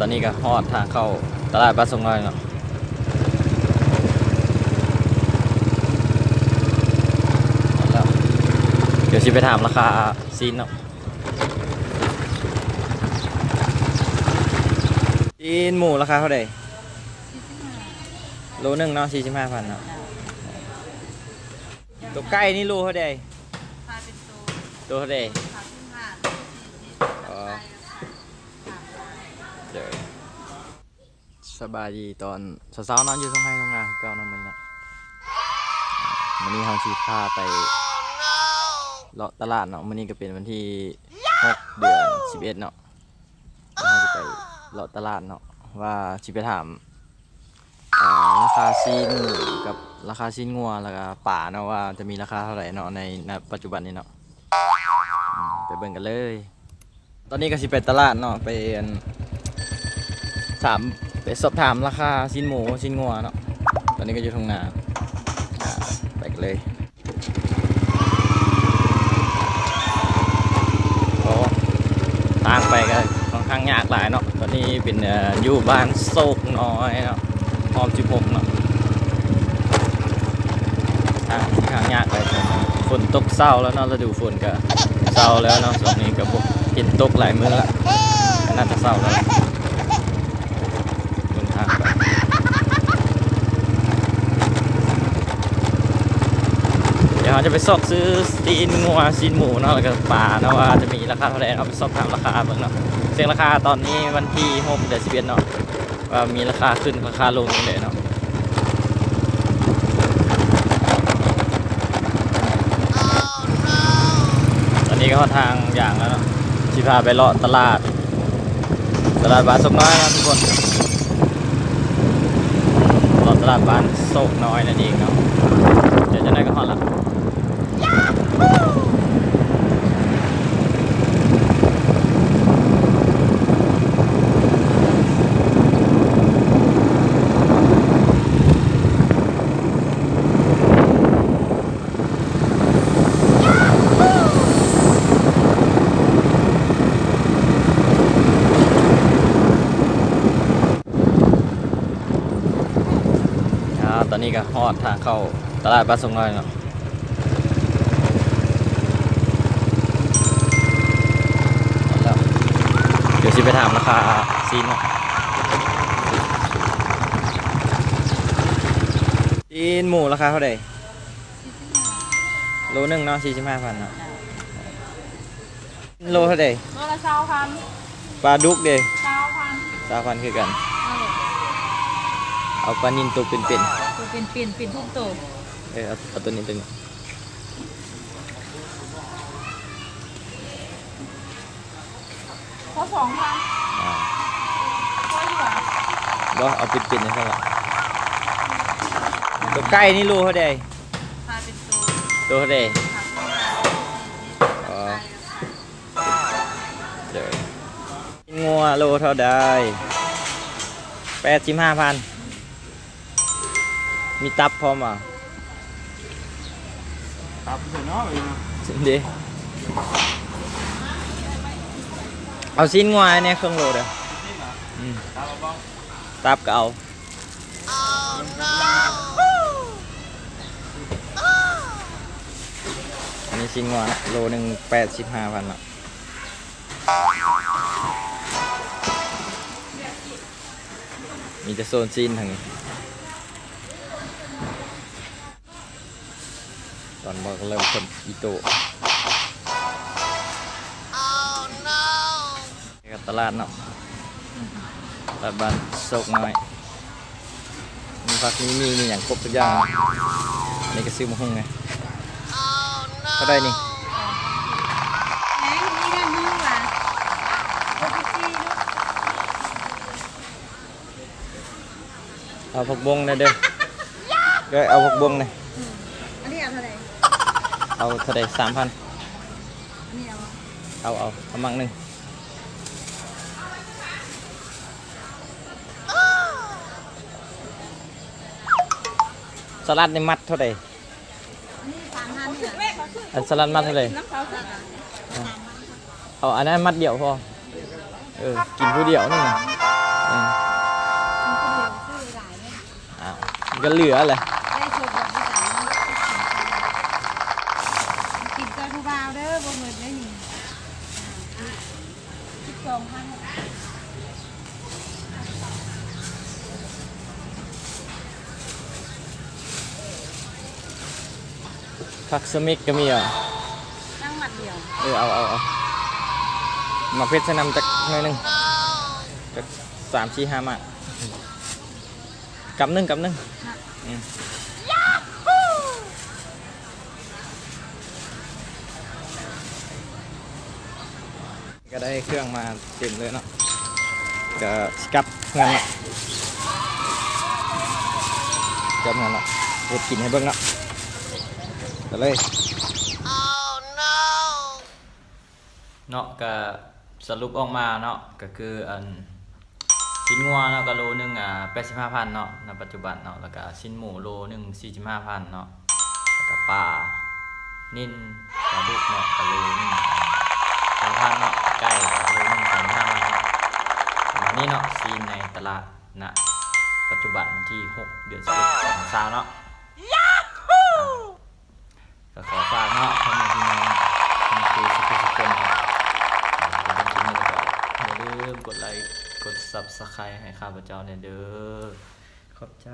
ตอนนี้ก็ฮอดทางเข้าตลาดบ้านสงน้อยเนาะฮอดแล้วเดี๋ยวสิไปถามราคาซีนเนาะซีนหมูราคาเท่าไหร่โลหนึ่งเนาะสี่สิบห้าพันเนาะตัวใกล้นี่โลเท่าไหร่พาเป็นตัวตัวเท่าไหร่ สบายดีตอนสาวๆนอนอยู่ตรงไห้ตรงนานเก่าเนาะมันเนาะวันนี้เราชีพาไปเลาะตลาดเนาะวันนี้ก็เป็นวันที่6เดือน11เนาะเราจะไปเลาะตลาดเนาะว่าชิไปถามราคาซีนหมูกับราคาซีนงัวแล้วก็ป่าเนาะว่าจะมีราคาเท่าไหร่เนาะในปัจจุบันนี้เนาะไปเบิ่งกันเลย ตอนนี้ก็สิไปตลาดเนาะไปอันถาม ไปสอบถามราคาชิ้นหมูชิ้นงัวเนาะตอนนี้ก็อยู่ทงนาอ่าไปกันเลยก็ทางไปก็ค่อนข้างยากหลายเนาะตอนนี้เป็นออยู่บ้านโศกน้อยเนาะหอมจิบหกเนาะทางค่อนข้างยากเลยฝนตกเศร้าแล้วเนาะฤดูฝนก็เศร้าแล้วเนาะช่วงนี้ก็บกเห็นตกหลายมื้อละน่าจะเศร้าแล้วล่ะเดินทางไปเดี๋ยวเราจะไปสอบซื้อซีนงัวซีนหมูเนาะแล้วก็ปลาเนาะว่าจะมีราคาเท่าไหร่เอาไปสอบถามราคาเบิ่งเนาะเสียงราคาตอนนี้วันที่6เดือน11เอ็ดเนาะว่ามีราคาขึ้นราคาลงยังไงเนาะตอนนี้ก็ทางอย่างแล้วเนาะที่พาไปเลาะตลาด ตลาดบ้านโศกน้อยนะทุกคนเลาะตลาดบ้านโศกน้อยนั่นเองเนาะเดี๋ยวจะได้ก็ฮอดละ ตอนนี้ก็ฮอดทางเข้าตลาดบ้านโศกน้อยเนาะ สิไปถามราคาซีนเนาะซีนหมูราคาเท่าไหร่โลหนึ่งเนาะสี่สิบห้าพันเนาะโลเท่าไหร่ตัวละเช้าพันปลาดุกเด้เช้าพันสามพันคือกันเอาเลยเอาปลานินตัวเป็นตัวเป็นเปลี่ยนเปลี่ยนทุกตัวๆเออเอาเอาตัวนี้ตัวนี้ เพราะสองพันอ่าเพราะอยู่อะบ่เอาเป็นๆนี่เท่าไหร่ตัวไก่นี่โลเท่าใดพาเป็นตัวตัวเท่าใดพาขึ้นมาอ๋อเดี๋ยวงัวโลเท่าใดแปดสิบห้าพันมีตับพร้อมอะตับเสร็จเนาะเลยนะสินดี เอาชิ้นงวอันเนี่ยเครื่องโลเด้อตับเอาบ้างตับก็เอาอันนี้ชิ้นงอนโลหนึ่งแปดสิบห้าพันละมีแต่โซนซีนทางนี้ ตอนบอกเริ่มคนอีโต ตลาดเนาะตลาดบ้านโศกน้อยมีผักมีมีมีอย่างครบทุกอย่างเนาะอันนี้ก็ซื้อมาหุ้งไงเท่าได้นี่แหงนี่กันนี่ว่ะตัวพี่จี้ลูกเอาผักบงหนะเด้อเด้อเอาผักบงหน่อยอันนี้เอาเท่าไหร่เอาเท่าไดสามพันอันนี้เอาเอาเอาเอามังหนึ่ง สลัดในมัดเท่าไหร่อันสลัดมัดเท่าไหร่เอาอันนั้นมัดเดี่ยวพอเออกินผู้เดี่ยวนี่นะอ้าวก็เหลือแหละ ผู้บ่าวเด้อบ่เหมือนได้นี่สิบสองพันผักสมิกก็มีอะนั่งหมัดเดียว เออเอาเอาเอามาเพชรใช้นำจักหน่อยหนึงจักสามสี่ห้ามากกำหนึ่งกำหนึ่งอืมก็ได้เครื่องมาเต็มเลยเนาะก็สกับเงินเนาะสกับเงินเนาะเฮ็ดกินให้เบิ่งเนาะ ก็เลย เนาะก็สรุปออกมาเนาะก็คืออันชิ้นงัวเนาะก็โลหนึงอ่า85,000เนาะในปัจจุบันเนาะแล้วก็ชิ้นหมูโลหนึง45,000เนาะแล้วก็ปลานิ่นปลาดุกเนาะก็โลหนึง3,000เนาะไก่ก็โลหนึง3,500เนาะประมาณนี้เนาะซีนในตลาดนะปัจจุบันวันที่6เดือน11 2020เนาะ ก็ขอฝากเนาะพ่อแม่พี่น้องคุณครูทุกๆทุกคนครับอย่าลืมกดไลค์กด subscribe ให้ข้าพเจ้าเนี่ยเด้อขอบใจ